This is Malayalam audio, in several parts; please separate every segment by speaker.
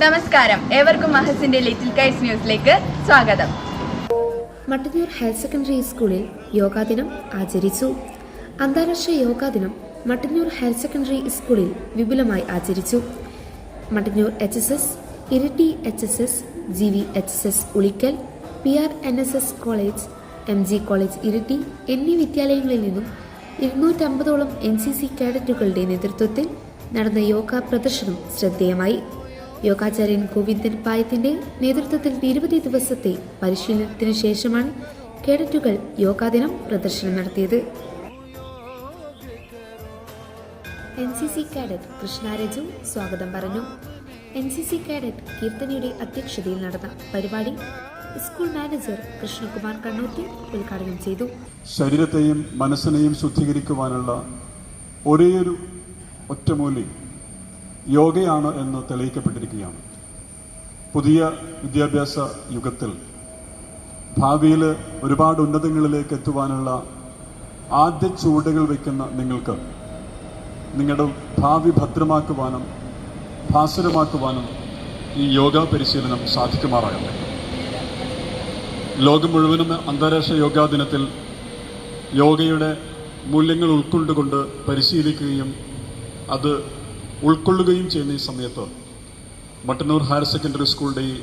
Speaker 1: നമസ്കാരം. ഏവർക്കും മഹസിന്റെ ലിറ്റിൽ കൈറ്റ്സ് ന്യൂസിലേക്ക് സ്വാഗതം.
Speaker 2: മട്ടന്നൂർ ഹയർ സെക്കൻഡറി സ്കൂളിൽ യോഗാ ദിനം ആചരിച്ചു. അന്താരാഷ്ട്ര യോഗാ ദിനം മട്ടന്നൂർ ഹയർ സെക്കൻഡറി സ്കൂളിൽ വിപുലമായി ആചരിച്ചു. Mattannur H S S Iritty H S S G V H S S Ulikkal P R N S S college M G college Iritty എന്നീ വിദ്യാലയങ്ങളിൽ നിന്നും ഇരുന്നൂറ്റമ്പതോളം എൻ സി സി കാഡറ്റുകളുടെ നേതൃത്വത്തിൽ നടന്ന യോഗ പ്രദർശനം ശ്രദ്ധേയമായി. യോഗാചാര്യൻ ഗോവിന്ദൻ പായത്തിന്റെ നേതൃത്വത്തിൽ നിരവധി ദിവസത്തെ പരിശീലനത്തിന് ശേഷമാണ് കേഡറ്റുകൾ യോഗാദിനം പ്രദർശനം നടത്തിയത്. N C C cadet Krishnaraju സ്വാഗതം പറഞ്ഞു. എൻ സി സി കാഡറ്റ് കീർത്തനയുടെ അധ്യക്ഷതയിൽ നടന്ന പരിപാടി സ്കൂൾ മാനേജർ കൃഷ്ണകുമാർ കണ്ണൂത്തി ഉദ്ഘാടനം ചെയ്തു.
Speaker 3: ശരീരത്തെയും മനസ്സിനെയും ശുദ്ധീകരിക്കുവാനുള്ള ഒരേയൊരു ഒറ്റമൂലി യോഗയാണ് എന്ന് തെളിയിക്കപ്പെട്ടിരിക്കുകയാണ്. പുതിയ വിദ്യാഭ്യാസ യുഗത്തിൽ ഭാവിയിൽ ഒരുപാട് ഉന്നതങ്ങളിലേക്ക് എത്തുവാനുള്ള ആദ്യ ചുവടുകൾ വയ്ക്കുന്ന നിങ്ങൾക്ക് നിങ്ങളുടെ ഭാവി ഭദ്രമാക്കുവാനും ഭാസുരമാക്കുവാനും ഈ യോഗ പരിശീലനം സാധിക്കുമാറാകട്ടെ. ലോകം മുഴുവനും അന്താരാഷ്ട്ര യോഗാ ദിനത്തിൽ യോഗയുടെ മൂല്യങ്ങൾ ഉൾക്കൊണ്ടുകൊണ്ട് പരിശീലിക്കുകയും അത് ഉൾക്കൊള്ളുകയും ചെയ്യുന്ന ഈ സമയത്ത് മട്ടന്നൂർ ഹയർ സെക്കൻഡറി സ്കൂളിന്റെ ഈ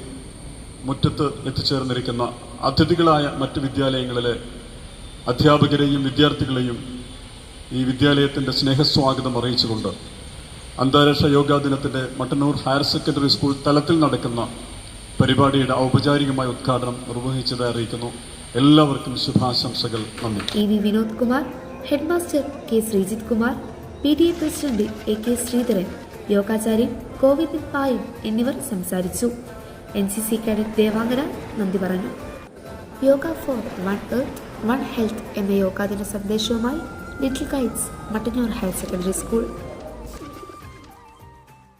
Speaker 3: മുറ്റത്ത് എത്തിച്ചേർന്നിരിക്കുന്ന അതിഥികളായ മറ്റ് വിദ്യാലയങ്ങളിലെ അധ്യാപകരെയും വിദ്യാർത്ഥികളെയും ഈ വിദ്യാലയത്തിന്റെ സ്നേഹസ്വാഗതം അറിയിച്ചുകൊണ്ട് അന്താരാഷ്ട്ര യോഗാ ദിനത്തിന്റെ മട്ടന്നൂർ ഹയർ സെക്കൻഡറി സ്കൂൾ തലത്തിൽ നടക്കുന്ന പരിപാടിയുടെ ഔപചാരികമായ ഉദ്ഘാടനം നിർവഹിച്ചതായി അറിയിക്കുന്നു. എല്ലാവർക്കും ശുഭാശംസകൾ. നന്ദി.
Speaker 2: Vinod Kumar headmaster K Sreejith Kumar P T A president A K Sreedharan യോഗാചാര്യൻ Govindan Payan എന്നിവർ സംസാരിച്ചു. N C C cadet Devangana നന്ദി പറഞ്ഞു. Yoga for one earth one health എന്ന യോഗാദിന സന്ദേശവുമായി little kites Mattannur higher secondary school.